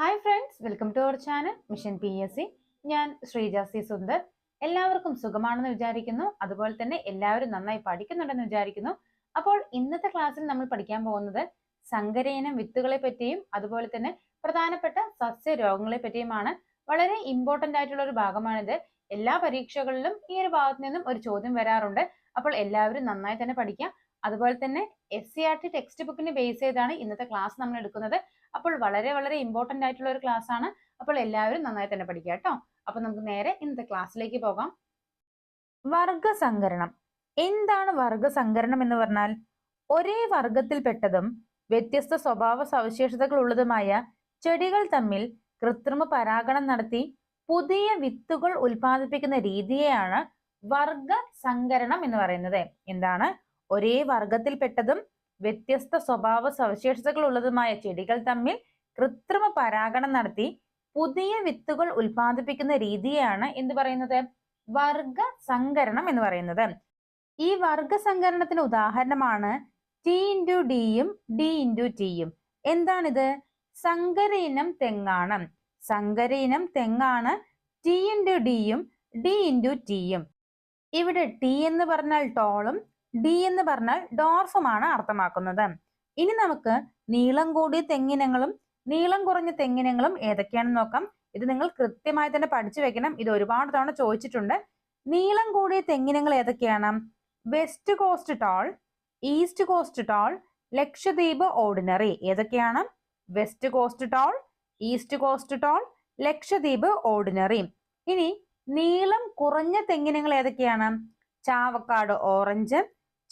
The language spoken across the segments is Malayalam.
Hi friends welcome to our channel mission P S C ഞാൻ ശ്രീജ സി സുന്ദർ. എല്ലാവർക്കും സുഖമാണെന്ന് വിചാരിക്കുന്നു. അതുപോലെ തന്നെ എല്ലാവരും നന്നായി പഠിക്കുന്നുണ്ടെന്ന് വിചാരിക്കുന്നു. അപ്പോൾ ഇന്നത്തെ ക്ലാസ്സിൽ നമ്മൾ പഠിക്കാൻ പോകുന്നത് സങ്കരയിനം വിത്തുകളെ പറ്റിയും അതുപോലെ തന്നെ പ്രധാനപ്പെട്ട സസ്യരോഗങ്ങളെ പറ്റിയുമാണ്. വളരെ ഇമ്പോർട്ടന്റ് ആയിട്ടുള്ള ഒരു ഭാഗമാണിത്. എല്ലാ പരീക്ഷകളിലും ഈ ഒരു ഭാഗത്ത് നിന്നും ഒരു ചോദ്യം വരാറുണ്ട്. അപ്പോൾ എല്ലാവരും നന്നായി തന്നെ പഠിക്കാം. അതുപോലെ തന്നെ S C R T text ബുക്കിനെ base ചെയ്താണ് ഇന്നത്തെ ക്ലാസ് നമ്മൾ എടുക്കുന്നത്. അപ്പോൾ വളരെ വളരെ ഇമ്പോർട്ടന്റ് ആയിട്ടുള്ള ഒരു ക്ലാസ് ആണ്. അപ്പോൾ എല്ലാവരും നന്നായി തന്നെ പഠിക്കുക കേട്ടോ. അപ്പൊ നമുക്ക് നേരെ ഇന്നത്തെ ക്ലാസ്സിലേക്ക് പോകാം. വർഗസങ്കരണം എന്താണ് വർഗസങ്കരണം എന്ന് പറഞ്ഞാൽ? ഒരേ വർഗത്തിൽപ്പെട്ടതും വ്യത്യസ്ത സ്വഭാവ സവിശേഷതകൾ ഉള്ളതുമായ ചെടികൾ തമ്മിൽ കൃത്രിമ പരാഗണം നടത്തി പുതിയ വിത്തുകൾ ഉൽപ്പാദിപ്പിക്കുന്ന രീതിയെയാണ് വർഗ എന്ന് പറയുന്നത്. എന്താണ്? ഒരേ വർഗത്തിൽപ്പെട്ടതും വ്യത്യസ്ത സ്വഭാവ സവിശേഷതകൾ ഉള്ളതുമായ ചെടികൾ തമ്മിൽ കൃത്രിമ പരാഗണം നടത്തി പുതിയ വിത്തുകൾ ഉൽപ്പാദിപ്പിക്കുന്ന രീതിയാണ് എന്ത് പറയുന്നത്? വർഗ സങ്കരണം എന്ന് പറയുന്നത്. ഈ വർഗ സങ്കരണത്തിന് ഉദാഹരണമാണ് ടി ഇന്റു ഡിയും ഡി ഇന്റു ടിയും എന്താണിത്? സങ്കരയിനം തെങ്ങാണ്. സങ്കരയിനം തെങ്ങാണ് ടി ഇന്റു ഡിയും ഡി ഇന്റു ടിയും ഇവിടെ ടി എന്ന് പറഞ്ഞാൽ ടോളും ഡി എന്ന് പറഞ്ഞാൽ ഡോർഫുമാണ് അർത്ഥമാക്കുന്നത്. ഇനി നമുക്ക് നീളം കൂടിയ തെങ്ങിനങ്ങളും നീളം കുറഞ്ഞ തെങ്ങിനങ്ങളും ഏതൊക്കെയാണെന്ന് നോക്കാം. ഇത് നിങ്ങൾ കൃത്യമായി തന്നെ പഠിച്ചു വെക്കണം. ഇത് ഒരുപാട് തവണ ചോദിച്ചിട്ടുണ്ട്. നീളം കൂടിയ തെങ്ങിനങ്ങൾ ഏതൊക്കെയാണ്? West coast tall east coast tall Lakshadweep ordinary ഏതൊക്കെയാണ്? West coast tall east coast tall Lakshadweep ordinary ഇനി നീളം കുറഞ്ഞ തെങ്ങിനങ്ങൾ ഏതൊക്കെയാണ്? Chavakkad orange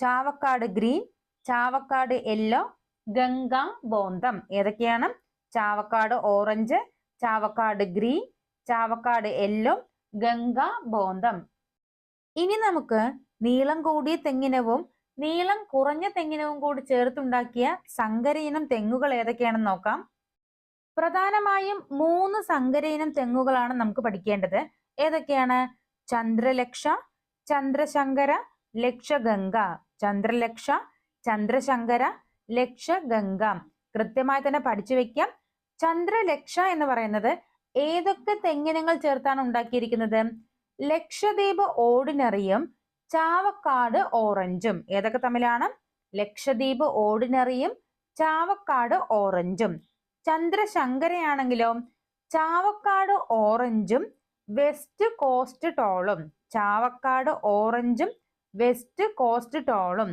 Chavakkad green Chavakkad yellow Ganga Bondam. ഏതൊക്കെയാണ്? Chavakkad orange Chavakkad green Chavakkad yellow Ganga Bondam. ഇനി നമുക്ക് നീളം കൂടിയ തെങ്ങിനവും നീളം കുറഞ്ഞ തെങ്ങിനവും കൂടി ചേർത്തുണ്ടാക്കിയ സങ്കരയിനം തെങ്ങുകൾ ഏതൊക്കെയാണെന്ന് നോക്കാം. പ്രധാനമായും മൂന്ന് സങ്കരയിനം തെങ്ങുകളാണ് നമുക്ക് പഠിക്കേണ്ടത്. ഏതൊക്കെയാണ്? ചന്ദ്രലക്ഷ ചന്ദ്രശങ്കര ലക്ഷഗംഗ ചന്ദ്രലക്ഷ ചന്ദ്രശങ്കര ലക്ഷഗംഗ. കൃത്യമായി തന്നെ പഠിച്ചു വെക്കാം. ചന്ദ്രലക്ഷ എന്ന് പറയുന്നത് ഏതൊക്കെ തെങ്ങിനങ്ങൾ ചേർത്താണ് ഉണ്ടാക്കിയിരിക്കുന്നത്? ലക്ഷദ്വീപ് ഓർഡിനറിയും ചാവക്കാട് ഓറഞ്ചും. ഏതൊക്കെ തമ്മിലാണ്? ലക്ഷദ്വീപ് ഓർഡിനറിയും ചാവക്കാട് ഓറഞ്ചും. ചന്ദ്രശങ്കരയാണെങ്കിലോ ചാവക്കാട് ഓറഞ്ചും വെസ്റ്റ് കോസ്റ്റ് ടോളും. ചാവക്കാട് ഓറഞ്ചും വെസ്റ്റ് കോസ്റ്റ് ടോളും.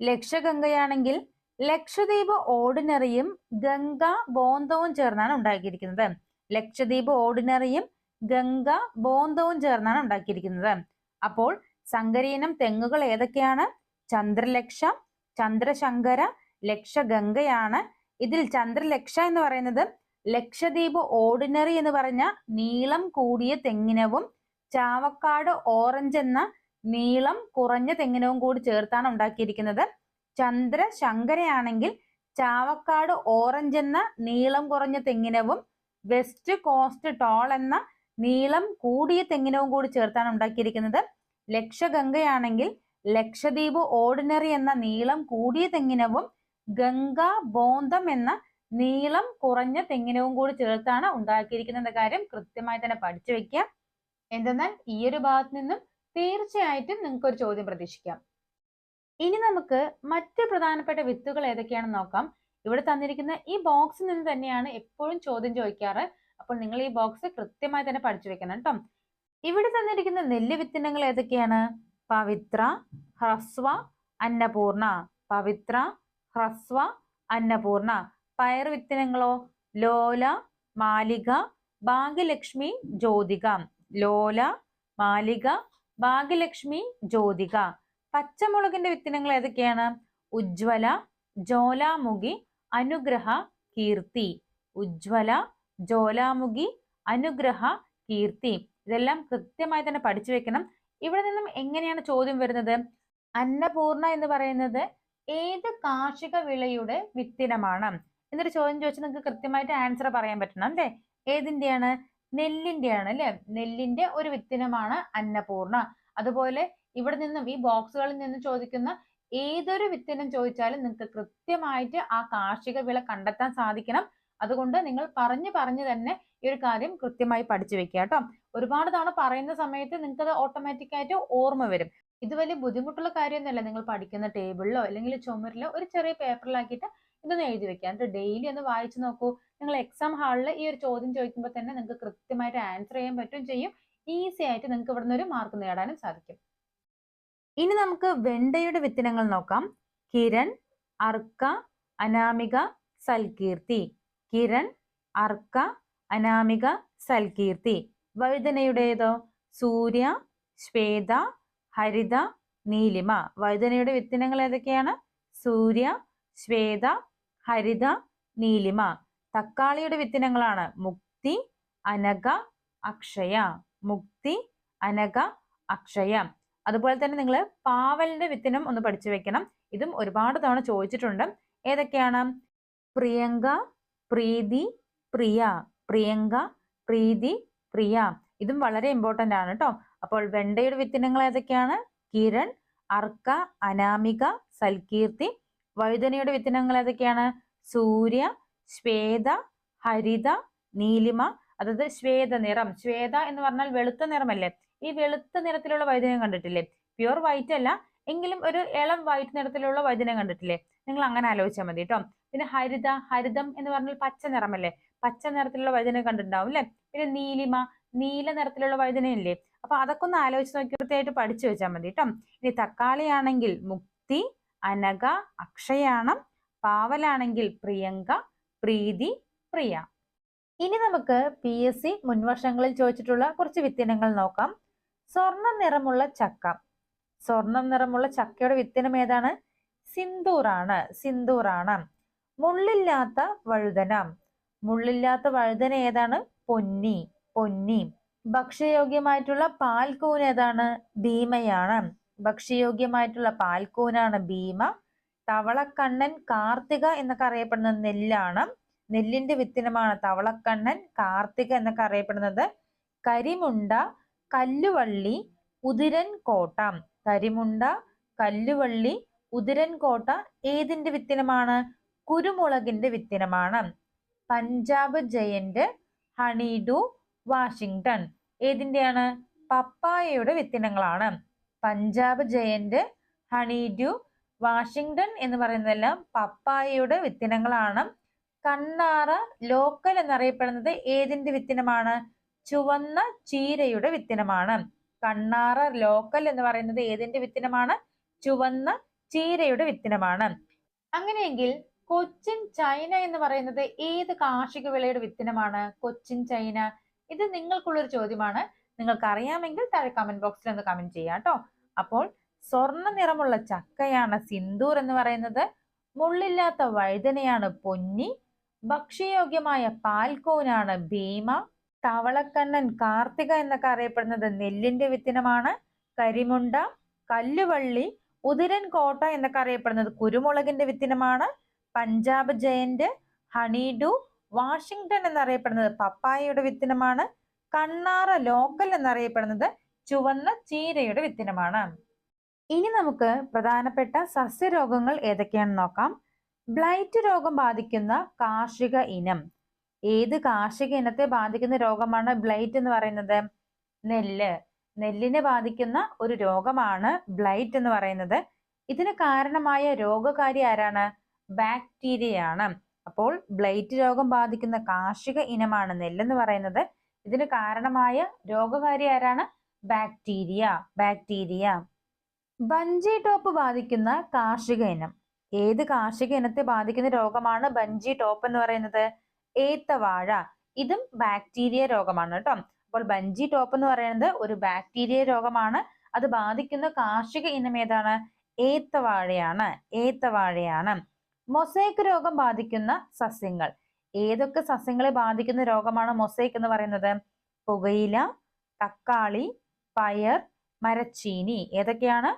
ലക്ഷഗംഗയാണെങ്കിൽ ലക്ഷദ്വീപ് ഓർഡിനറിയും ഗംഗ ബോന്തവും ചേർന്നാണ് ഉണ്ടാക്കിയിരിക്കുന്നത്. ലക്ഷദ്വീപ് ഓർഡിനറിയും ഗംഗ ബോന്തവും ചേർന്നാണ് ഉണ്ടാക്കിയിരിക്കുന്നത്. അപ്പോൾ സങ്കരീനം തെങ്ങുകൾ ഏതൊക്കെയാണ്? ചന്ദ്രലക്ഷ ചന്ദ്രശങ്കര ലക്ഷഗംഗയാണ്. ഇതിൽ ചന്ദ്രലക്ഷ എന്ന് പറയുന്നത് ലക്ഷദ്വീപ് ഓർഡിനറി എന്ന് പറഞ്ഞ നീളം കൂടിയ തെങ്ങിനവും ചാവക്കാട് ഓറഞ്ച് എന്ന നീളം കുറഞ്ഞ തെങ്ങിനവും കൂടി ചേർത്താണ് ഉണ്ടാക്കിയിരിക്കുന്നത്. ചന്ദ്രശങ്കരയാണെങ്കിൽ ചാവക്കാട് ഓറഞ്ച് എന്ന നീളം കുറഞ്ഞ തെങ്ങിനവും വെസ്റ്റ് കോസ്റ്റ് ടോൾ എന്ന നീളം കൂടിയ തെങ്ങിനവും കൂടി ചേർത്താണ് ഉണ്ടാക്കിയിരിക്കുന്നത്. ലക്ഷഗംഗയാണെങ്കിൽ ലക്ഷദ്വീപ് ഓർഡിനറി എന്ന നീളം കൂടിയ തെങ്ങിനവും ഗംഗ ബോന്തം എന്ന നീളം കുറഞ്ഞ തെങ്ങിനവും കൂടി ചേർത്താണ് ഉണ്ടാക്കിയിരിക്കുന്ന കാര്യം കൃത്യമായി തന്നെ പഠിച്ചു വെക്കുക. എന്തെന്നാൽ ഈ ഒരു ഭാഗത്ത് നിന്നും തീർച്ചയായിട്ടും നിങ്ങൾക്ക് ഒരു ചോദ്യം പ്രതീക്ഷിക്കാം. ഇനി നമുക്ക് മറ്റ് പ്രധാനപ്പെട്ട വിത്തുകൾ ഏതൊക്കെയാണെന്ന് നോക്കാം. ഇവിടെ തന്നിരിക്കുന്ന ഈ ബോക്സിൽ നിന്ന് തന്നെയാണ് എപ്പോഴും ചോദ്യം ചോദിക്കാറ്. അപ്പോൾ നിങ്ങൾ ഈ ബോക്സ് കൃത്യമായി തന്നെ പഠിച്ചു വെക്കണം കേട്ടോ ഇവിടെ തന്നിരിക്കുന്ന നെല്ല് വിത്തിനങ്ങൾ ഏതൊക്കെയാണ്? പവിത്ര ഹ്രസ്വ അന്നപൂർണ. പവിത്ര ഹ്രസ്വ അന്നപൂർണ. പയർ വിത്തിനങ്ങളോ? ലോല മാലിക ഭാഗ്യലക്ഷ്മി ജ്യോതിക. ലോല മാലിക ഭാഗ്യലക്ഷ്മി ജ്യോതിക. പച്ചമുളകിന്റെ വിത്തിനങ്ങൾ ഏതൊക്കെയാണ്? ഉജ്വല ജ്വാലാമുഖി അനുഗ്രഹ കീർത്തി. ഉജ്വല ജ്വാലാമുഖി അനുഗ്രഹ കീർത്തി. ഇതെല്ലാം കൃത്യമായി തന്നെ പഠിച്ചു വെക്കണം. ഇവിടെ നിന്നും എങ്ങനെയാണ് ചോദ്യം വരുന്നത്? അന്നപൂർണ എന്ന് പറയുന്നത് ഏത് കാർഷിക വിളയുടെ വിത്തിനമാണ്. എന്നൊരു ചോദ്യം ചോദിച്ചാൽ നിങ്ങൾക്ക് കൃത്യമായിട്ട് ആൻസർ പറയാൻ പറ്റണം അല്ലേ? ഏതിന്റെയാണ്? നെല്ലിന്റെയാണ് അല്ലെ നെല്ലിന്റെ ഒരു വിത്തിനമാണ് അന്നപൂർണ. അതുപോലെ ഇവിടെ നിന്നും ഈ ബോക്സുകളിൽ നിന്ന് ചോദിക്കുന്ന ഏതൊരു വിത്തിനം ചോദിച്ചാലും നിങ്ങൾക്ക് കൃത്യമായിട്ട് ആ കാർഷിക വിള കണ്ടെത്താൻ സാധിക്കണം. അതുകൊണ്ട് നിങ്ങൾ പറഞ്ഞു പറഞ്ഞു തന്നെ ഈ ഒരു കാര്യം കൃത്യമായി പഠിച്ചു വെക്കുക കേട്ടോ. ഒരുപാട് തവണ പറയുന്ന സമയത്ത് നിങ്ങൾക്ക് അത് ഓട്ടോമാറ്റിക്കായിട്ട് ഓർമ്മ വരും. ഇത് വലിയ ബുദ്ധിമുട്ടുള്ള കാര്യമൊന്നുമല്ല. നിങ്ങൾ പഠിക്കുന്ന ടേബിളിലോ അല്ലെങ്കിൽ ചുമരിലോ ഒരു ചെറിയ പേപ്പറിലാക്കിയിട്ട് ഇതൊന്ന് എഴുതി വെക്കുക. എന്നിട്ട് ഡെയിലി ഒന്ന് വായിച്ചു നോക്കൂ. നിങ്ങൾ എക്സാം ഹാളിൽ ഈ ഒരു ചോദ്യം ചോദിക്കുമ്പോൾ തന്നെ നിങ്ങൾക്ക് കൃത്യമായിട്ട് ആൻസർ ചെയ്യാൻ പറ്റും ചെയ്യും. ഈസി ആയിട്ട് നിങ്ങൾക്ക് ഇവിടുന്ന് ഒരു മാർക്ക് നേടാനും സാധിക്കും. ഇനി നമുക്ക് വെണ്ടയുടെ വിത്തിനങ്ങൾ നോക്കാം. കിരൺ അർക്ക അനാമിക സൽകീർത്തി. കിരൺ അർക്ക അനാമിക സൽകീർത്തി. വഴുതനയുടേതോ? സൂര്യ ശ്വേത ഹരിത നീലിമ. വഴുതനയുടെ വിത്തിനങ്ങൾ ഏതൊക്കെയാണ്? സൂര്യ ശ്വേത ഹരിത നീലിമ. തക്കാളിയുടെ വിത്തിനങ്ങളാണ്. മുക്തി അനക അക്ഷയ. മുക്തി അനക അക്ഷയ. അതുപോലെ തന്നെ നിങ്ങൾ പാവലിന്റെ വിത്തിനം ഒന്ന് പഠിച്ചു വെക്കണം. ഇതും ഒരുപാട് തവണ ചോദിച്ചിട്ടുണ്ട്. ഏതൊക്കെയാണ്? പ്രിയങ്ക പ്രീതി പ്രിയ. പ്രിയങ്ക പ്രീതി പ്രിയ. ഇതും വളരെ ഇമ്പോർട്ടന്റ് ആണ് കേട്ടോ അപ്പോൾ വെണ്ടയുടെ വിത്തിനങ്ങൾ ഏതൊക്കെയാണ്? കിരൺ അർക്ക അനാമിക സൽകീർത്തി. വഴുതനയുടെ വിത്തിനങ്ങൾ ഏതൊക്കെയാണ്? സൂര്യ ശ്വേത ഹരിത നീലിമ അതായത് ശ്വേത നിറം. ശ്വേത എന്ന് പറഞ്ഞാൽ വെളുത്ത നിറമല്ലേ? ഈ വെളുത്ത നിറത്തിലുള്ള വൈദ്യുനം കണ്ടിട്ടില്ലേ? പ്യുർ വൈറ്റ് അല്ല എങ്കിലും ഒരു ഇളം വൈറ്റ് നിറത്തിലുള്ള വൈദ്യുനം കണ്ടിട്ടില്ലേ? നിങ്ങൾ അങ്ങനെ ആലോചിച്ചാൽ മതി കേട്ടോ പിന്നെ ഹരിത ഹരിതം എന്ന് പറഞ്ഞാൽ പച്ച നിറമല്ലേ? പച്ച നിറത്തിലുള്ള വൈദ്യുനം കണ്ടിട്ടുണ്ടാവും അല്ലേ പിന്നെ നീലിമ നീല നിറത്തിലുള്ള വൈദ്യുനം ഇല്ലേ? അപ്പൊ അതൊക്കെ ഒന്ന് ആലോചിച്ച് നോക്കി പഠിച്ചു വെച്ചാൽ മതി കേട്ടോ ഇനി തക്കാളി ആണെങ്കിൽ മുക്തി അനഘ അക്ഷയാണം പാവലാണെങ്കിൽ പ്രിയങ്ക പ്രീതി പ്രിയ. ഇനി നമുക്ക് പി എസ് സി മുൻവർഷങ്ങളിൽ ചോദിച്ചിട്ടുള്ള കുറച്ച് വിത്തിനങ്ങൾ നോക്കാം. സ്വർണ നിറമുള്ള ചക്ക. സ്വർണം നിറമുള്ള ചക്കയുടെ വിത്തിനം ഏതാണ്? സിന്ദൂറാണ്. സിന്ദൂറാണ്. മുള്ളില്ലാത്ത വഴുതന. മുള്ളില്ലാത്ത വഴുതന ഏതാണ്? പൊന്നി. പൊന്നി. ഭക്ഷ്യയോഗ്യമായിട്ടുള്ള പാൽക്കൂൻ ഏതാണ്? ഭീമയാണ്. ഭക്ഷ്യയോഗ്യമായിട്ടുള്ള പാൽക്കൂനാണ് ഭീമ. തവളക്കണ്ണൻ കാർത്തിക എന്നൊക്കെ അറിയപ്പെടുന്ന നെല്ലാണ്. നെല്ലിന്റെ വിത്തിനമാണ് തവളക്കണ്ണൻ കാർത്തിക എന്നൊക്കെ അറിയപ്പെടുന്നത്. കരിമുണ്ട കല്ലുവള്ളി ഉതിരൻ കോട്ട. കരിമുണ്ട കല്ലുവള്ളി ഉതിരൻ കോട്ട ഏതിന്റെ വിത്തിനമാണ്? കുരുമുളകിന്റെ വിത്തിനമാണ്. പഞ്ചാബ് ജയന്റ് ഹണിഡു വാഷിങ്ടൺ ഏതിന്റെയാണ്? പപ്പായയുടെ വിത്തിനങ്ങളാണ്. പഞ്ചാബ് ജയന്റ് ഹണിഡു വാഷിങ്ടൺ എന്ന് പറയുന്നതെല്ലാം പപ്പായയുടെ വിത്തിനങ്ങളാണ്. കണ്ണാറ ലോക്കൽ എന്നറിയപ്പെടുന്നത് ഏതിന്റെ വിത്തിനമാണ്? ചുവന്ന ചീരയുടെ വിത്തിനമാണ്. കണ്ണാറ ലോക്കൽ എന്ന് പറയുന്നത് ഏതിന്റെ വിത്തിനമാണ്? ചുവന്ന ചീരയുടെ വിത്തിനമാണ്. അങ്ങനെയെങ്കിൽ കൊച്ചിൻ ചൈന എന്ന് പറയുന്നത് ഏത് കാർഷിക വിളയുടെ വിത്തിനമാണ്? കൊച്ചിൻ ചൈന. ഇത് നിങ്ങൾക്കുള്ളൊരു ചോദ്യമാണ്. നിങ്ങൾക്ക് അറിയാമെങ്കിൽ താഴെ കമന്റ് ബോക്സിൽ ഒന്ന് കമന്റ് ചെയ്യാം കേട്ടോ അപ്പോൾ സ്വർണ നിറമുള്ള ചക്കയാണ് സിന്ദൂർ എന്ന് പറയുന്നത്. മുള്ളില്ലാത്ത വഴുതനയാണ് പൊന്നി. ഭക്ഷ്യയോഗ്യമായ പാൽക്കോനാണ് ഭീമ. തവളക്കണ്ണൻ കാർത്തിക എന്നൊക്കെ അറിയപ്പെടുന്നത് നെല്ലിന്റെ വിത്തിനമാണ്. കരിമുണ്ട കല്ലുവള്ളി ഉതിരൻ കോട്ട എന്നൊക്കെ അറിയപ്പെടുന്നത് കുരുമുളകിന്റെ വിത്തിനമാണ്. പഞ്ചാബ് ജയന്റ് ഹണിഡു വാഷിങ്ടൺ എന്നറിയപ്പെടുന്നത് പപ്പായയുടെ വിത്തിനമാണ്. കണ്ണാറ ലോക്കൽ എന്നറിയപ്പെടുന്നത് ചുവന്ന ചീരയുടെ വിത്തിനമാണ്. ഇനി നമുക്ക് പ്രധാനപ്പെട്ട സസ്യരോഗങ്ങൾ ഏതൊക്കെയാണെന്ന് നോക്കാം. ബ്ലൈറ്റ് രോഗം ബാധിക്കുന്ന കാർഷിക ഇനം. ഏത് കാർഷിക ഇനത്തെ ബാധിക്കുന്ന രോഗമാണ് ബ്ലൈറ്റ് എന്ന് പറയുന്നത്? നെല്ല്. നെല്ലിനെ ബാധിക്കുന്ന ഒരു രോഗമാണ് ബ്ലൈറ്റ് എന്ന് പറയുന്നത്. ഇതിന് കാരണമായ രോഗകാരി ആരാണ്? ബാക്ടീരിയയാണ് അപ്പോൾ ബ്ലൈറ്റ് രോഗം ബാധിക്കുന്ന കാർഷിക ഇനമാണ് നെല്ലെന്ന് പറയുന്നത്. ഇതിന് കാരണമായ രോഗകാരി ആരാണ്? ബാക്ടീരിയ. ബാക്ടീരിയ. ബഞ്ചി ടോപ്പ് ബാധിക്കുന്ന കാർഷിക ഇനം. ഏത് കാർഷിക ഇനത്തെ ബാധിക്കുന്ന രോഗമാണ് ബഞ്ചി ടോപ്പ് എന്ന് പറയുന്നത്? ഏത്തവാഴ ഇതും ബാക്ടീരിയ രോഗമാണ് കേട്ടോ. അപ്പോൾ ബഞ്ചി ടോപ്പ് എന്ന് പറയുന്നത് ഒരു ബാക്ടീരിയ രോഗമാണ്. അത് ബാധിക്കുന്ന കാർഷിക ഇനം ഏതാണ്? ഏത്തവാഴയാണ് ഏത്തവാഴയാണ് മൊസൈക്ക് രോഗം ബാധിക്കുന്ന സസ്യങ്ങൾ. ഏതൊക്കെ സസ്യങ്ങളെ ബാധിക്കുന്ന രോഗമാണ് മൊസൈക്ക് എന്ന് പറയുന്നത്? പുകയില തക്കാളി പയർ മരച്ചീനി. ഏതൊക്കെയാണ്?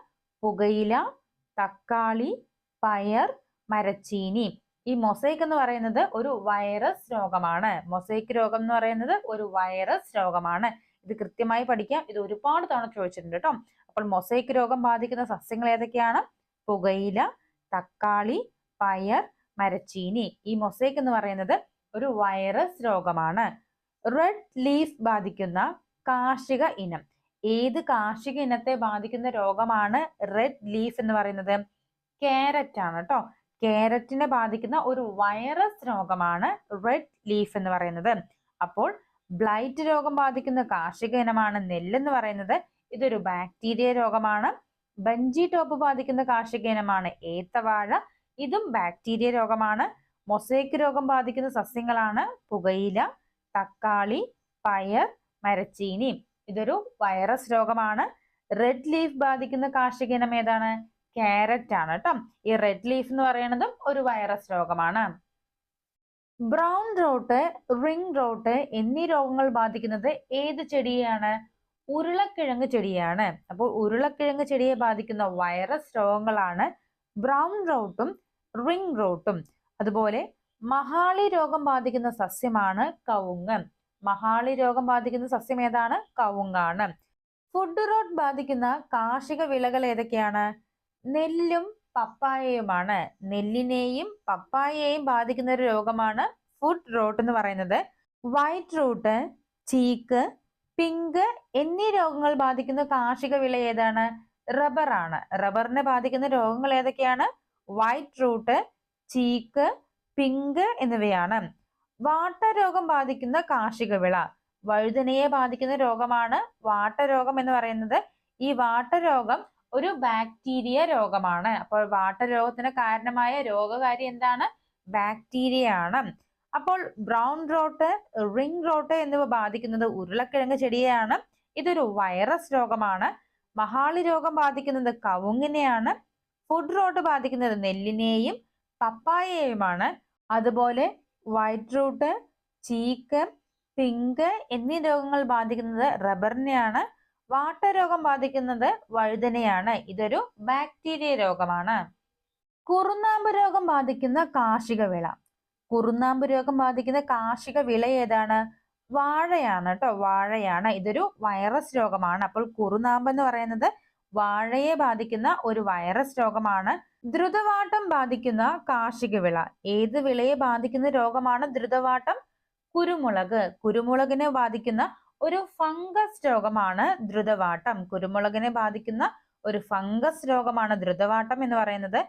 പുകയില തക്കാളി പയർ മരച്ചീനി. ഈ മൊസൈക്ക് എന്ന് പറയുന്നത് ഒരു വൈറസ് രോഗമാണ്. മൊസൈക്ക് രോഗം എന്ന് പറയുന്നത് ഒരു വൈറസ് രോഗമാണ്. ഇത് കൃത്യമായി പഠിക്കാം. ഇത് ഒരുപാട് തവണ ചോദിച്ചിട്ടുണ്ട് കേട്ടോ. അപ്പോൾ മൊസൈക്ക് രോഗം ബാധിക്കുന്ന സസ്യങ്ങൾ ഏതൊക്കെയാണ്? പുകയില തക്കാളി പയർ മരച്ചീനി. ഈ മൊസൈക്ക് എന്ന് പറയുന്നത് ഒരു വൈറസ് രോഗമാണ്. റെഡ് ലീഫ് ബാധിക്കുന്ന കാർഷിക ഇനം. ഏത് കാർഷിക ഇനത്തെ ബാധിക്കുന്ന രോഗമാണ് റെഡ് ലീഫ് എന്ന് പറയുന്നത്? കാരറ്റ് ആണ് കേട്ടോ കാരറ്റിനെ ബാധിക്കുന്ന ഒരു വൈറസ് രോഗമാണ് റെഡ് ലീഫ് എന്ന് പറയുന്നത്. അപ്പോൾ ബ്ലൈറ്റ് രോഗം ബാധിക്കുന്ന കാർഷിക ഇനമാണ് നെല്ലെന്ന് പറയുന്നത്. ഇതൊരു ബാക്ടീരിയ രോഗമാണ്. ബഞ്ചി ടോപ്പ് ബാധിക്കുന്ന കാർഷിക ഇനമാണ് ഏത്തവാഴ. ഇതും ബാക്ടീരിയ രോഗമാണ്. മൊസൈക്ക് രോഗം ബാധിക്കുന്ന സസ്യങ്ങളാണ് പുകയില തക്കാളി പയർ മരച്ചീനി. ഇതൊരു വൈറസ് രോഗമാണ്. റെഡ് ലീഫ് ബാധിക്കുന്ന കാർഷിക ഇനം ഏതാണ്? ക്യാരറ്റ് ആണ് കേട്ടോ. ഈ റെഡ് ലീഫ് എന്ന് പറയുന്നതും ഒരു വൈറസ് രോഗമാണ്. ബ്രൗൺ റോട്ട് റിംഗ് റോട്ട് എന്നീ രോഗങ്ങൾ ബാധിക്കുന്നത് ഏത് ചെടിയാണ്? ഉരുളക്കിഴങ്ങ് ചെടിയാണ്. അപ്പോൾ ഉരുളക്കിഴങ്ങ് ചെടിയെ ബാധിക്കുന്ന വൈറസ് രോഗങ്ങളാണ് ബ്രൗൺ റോട്ടും റിംഗ് റോട്ടും അതുപോലെ മഹാളി രോഗം ബാധിക്കുന്ന സസ്യമാണ് കവുങ്ങ്. മഹാളി രോഗം ബാധിക്കുന്ന സസ്യം ഏതാണ്? കവുങ്ങാണ്. ഫുഡ് റോട്ട് ബാധിക്കുന്ന കാർഷിക വിളകൾ ഏതൊക്കെയാണ്? നെല്ലും പപ്പായയുമാണ്. നെല്ലിനെയും പപ്പായയെയും ബാധിക്കുന്ന ഒരു രോഗമാണ് ഫുഡ് റോട്ട് എന്ന് പറയുന്നത്. വൈറ്റ് റൂട്ട് ചീക്ക് പിങ്ക് എന്നീ രോഗങ്ങൾ ബാധിക്കുന്ന കാർഷിക വിള ഏതാണ്? റബ്ബറാണ് റബ്ബറിനെ ബാധിക്കുന്ന രോഗങ്ങൾ ഏതൊക്കെയാണ്? വൈറ്റ് റൂട്ട് ചീക്ക് പിങ്ക് എന്നിവയാണ്. വാട്ടരോഗം ബാധിക്കുന്ന കാർഷിക വിള. വഴുതനയെ ബാധിക്കുന്ന രോഗമാണ് വാട്ടരോഗം എന്ന് പറയുന്നത്. ഈ വാട്ടരോഗം ഒരു ബാക്ടീരിയ രോഗമാണ്. അപ്പോൾ വാട്ടരോഗത്തിന് കാരണമായ രോഗകാരി എന്താണ്? ബാക്ടീരിയ ആണ് അപ്പോൾ ബ്രൗൺ റോട്ട് റിംഗ് റോട്ട് എന്നിവ ബാധിക്കുന്നത് ഉരുളക്കിഴങ്ങ് ചെടിയെയാണ്. ഇതൊരു വൈറസ് രോഗമാണ്. മഹാളി രോഗം ബാധിക്കുന്നത് കവുങ്ങിനെയാണ്. ഫുഡ് റോട്ട് ബാധിക്കുന്നത് നെല്ലിനെയും പപ്പായയുമാണ്. അതുപോലെ വൈറ്റ് റൂട്ട് ചീക്ക് പിങ്ക് എന്നീ രോഗങ്ങൾ ബാധിക്കുന്നത് റബ്ബറിനെയാണ്. വാട്ട രോഗം ബാധിക്കുന്നത് വഴുതനയാണ്. ഇതൊരു ബാക്ടീരിയ രോഗമാണ്. കുറുനാമ്പ് രോഗം ബാധിക്കുന്ന കാർഷിക വിള. കുറുനാമ്പ് രോഗം ബാധിക്കുന്ന കാർഷിക വിള ഏതാണ്? വാഴയാണ് കേട്ടോ വാഴയാണ്. ഇതൊരു വൈറസ് രോഗമാണ്. അപ്പോൾ കുറുനാമ്പ് എന്ന് പറയുന്നത് വാഴയെ ബാധിക്കുന്ന ഒരു വൈറസ് രോഗമാണ്. ദ്രുതവാട്ടം ബാധിക്കുന്ന കാർഷിക വിള. ഏത് വിളയെ ബാധിക്കുന്ന രോഗമാണ് ദ്രുതവാട്ടം? കുരുമുളക്. കുരുമുളകിനെ ബാധിക്കുന്ന ഒരു ഫംഗസ് രോഗമാണ് ദ്രുതവാട്ടം. കുരുമുളകിനെ ബാധിക്കുന്ന ഒരു ഫംഗസ് രോഗമാണ് ദ്രുതവാട്ടം എന്ന് പറയുന്നത്.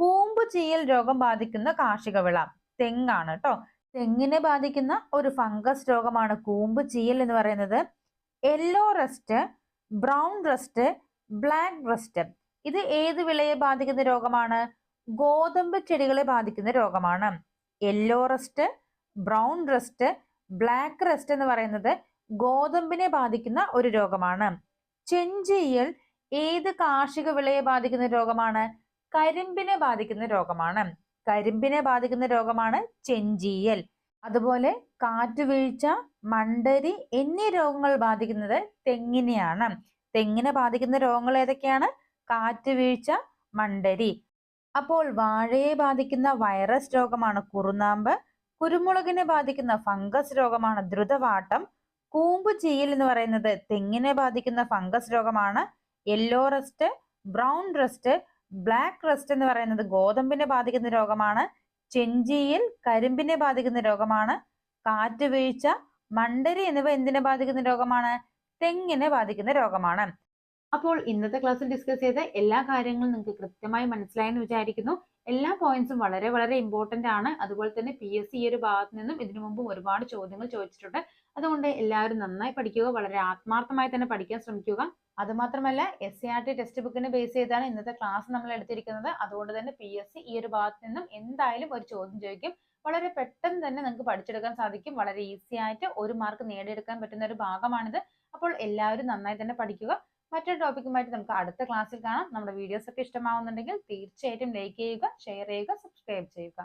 കൂമ്പ് ചീയൽ രോഗം ബാധിക്കുന്ന കാർഷിക വിള. തെങ്ങാണ് കേട്ടോ തെങ്ങിനെ ബാധിക്കുന്ന ഒരു ഫംഗസ് രോഗമാണ് കൂമ്പ് ചീയൽ എന്ന് പറയുന്നത്. Yellow rust brown rust black rust. ഇത് ഏത് വിളയെ ബാധിക്കുന്ന രോഗമാണ്? ഗോതമ്പ് ചെടികളെ ബാധിക്കുന്ന രോഗമാണ്. Yellow rust brown rust black rust എന്ന് പറയുന്നത് ഗോതമ്പിനെ ബാധിക്കുന്ന ഒരു രോഗമാണ്. ചെഞ്ചിയൽ ഏത് കാർഷിക വിളയെ ബാധിക്കുന്ന രോഗമാണ്? കരിമ്പിനെ ബാധിക്കുന്ന രോഗമാണ്. കരിമ്പിനെ ബാധിക്കുന്ന രോഗമാണ് ചെഞ്ചിയൽ അതുപോലെ കാറ്റുവീഴ്ച മണ്ടരി എന്നീ രോഗങ്ങൾ ബാധിക്കുന്നത് തെങ്ങിനെയാണ്. തെങ്ങിനെ ബാധിക്കുന്ന രോഗങ്ങൾ ഏതൊക്കെയാണ്? കാറ്റുവീഴ്ച മണ്ടരി. അപ്പോൾ വാഴയെ ബാധിക്കുന്ന വൈറസ് രോഗമാണ് കുറുനാമ്പ്. കുരുമുളകിനെ ബാധിക്കുന്ന ഫംഗസ് രോഗമാണ് ദ്രുതവാട്ടം. കൂമ്പ് ചീയൽ എന്ന് പറയുന്നത് തെങ്ങിനെ ബാധിക്കുന്ന ഫംഗസ് രോഗമാണ്. Yellow rust brown rust black rust എന്ന് പറയുന്നത് ഗോതമ്പിനെ ബാധിക്കുന്ന രോഗമാണ്. ചെഞ്ചിയിൽ കരിമ്പിനെ ബാധിക്കുന്ന രോഗമാണ്. കാറ്റ് കാറ്റുവീഴ്ച മണ്ടരി എന്നിവ എന്തിനെ ബാധിക്കുന്ന രോഗമാണ്? തെങ്ങിനെ ബാധിക്കുന്ന രോഗമാണ്. അപ്പോൾ ഇന്നത്തെ ക്ലാസ്സിൽ ഡിസ്കസ് ചെയ്ത എല്ലാ കാര്യങ്ങളും നിങ്ങൾക്ക് കൃത്യമായി മനസ്സിലായെന്ന് വിചാരിക്കുന്നു. എല്ലാ പോയിന്റ്സും വളരെ വളരെ ഇമ്പോർട്ടന്റ് ആണ്. അതുപോലെ തന്നെ പി എസ് സി ഈ ഒരു ഭാഗത്ത് നിന്നും ഇതിനു മുമ്പ് ഒരുപാട് ചോദ്യങ്ങൾ ചോദിച്ചിട്ടുണ്ട്. അതുകൊണ്ട് എല്ലാവരും നന്നായി പഠിക്കുക വളരെ ആത്മാർത്ഥമായി തന്നെ പഠിക്കാൻ ശ്രമിക്കുക. അതുമാത്രമല്ല S C R T text ബുക്കിനെ base ചെയ്താണ് ഇന്നത്തെ ക്ലാസ് നമ്മൾ എടുത്തിരിക്കുന്നത്. അതുകൊണ്ട് തന്നെ പി എസ് സി ഈ ഒരു ഭാഗത്ത് നിന്നും എന്തായാലും ഒരു ചോദ്യം ചോദിക്കും. വളരെ പെട്ടെന്ന് തന്നെ നിങ്ങൾക്ക് പഠിച്ചെടുക്കാൻ സാധിക്കും. വളരെ ഈസി ആയിട്ട് ഒരു മാർക്ക് നേടിയെടുക്കാൻ പറ്റുന്ന ഒരു ഭാഗമാണിത്. അപ്പോൾ എല്ലാവരും നന്നായി തന്നെ പഠിക്കുക. മറ്റൊരു ടോപ്പിക്കുമായിട്ട് നമുക്ക് അടുത്ത ക്ലാസ്സിൽ കാണാം. നമ്മുടെ വീഡിയോസ് ഒക്കെ ഇഷ്ടമാവുന്നുണ്ടെങ്കിൽ തീർച്ചയായിട്ടും ലൈക്ക് ചെയ്യുക ഷെയർ ചെയ്യുക സബ്സ്ക്രൈബ് ചെയ്യുക.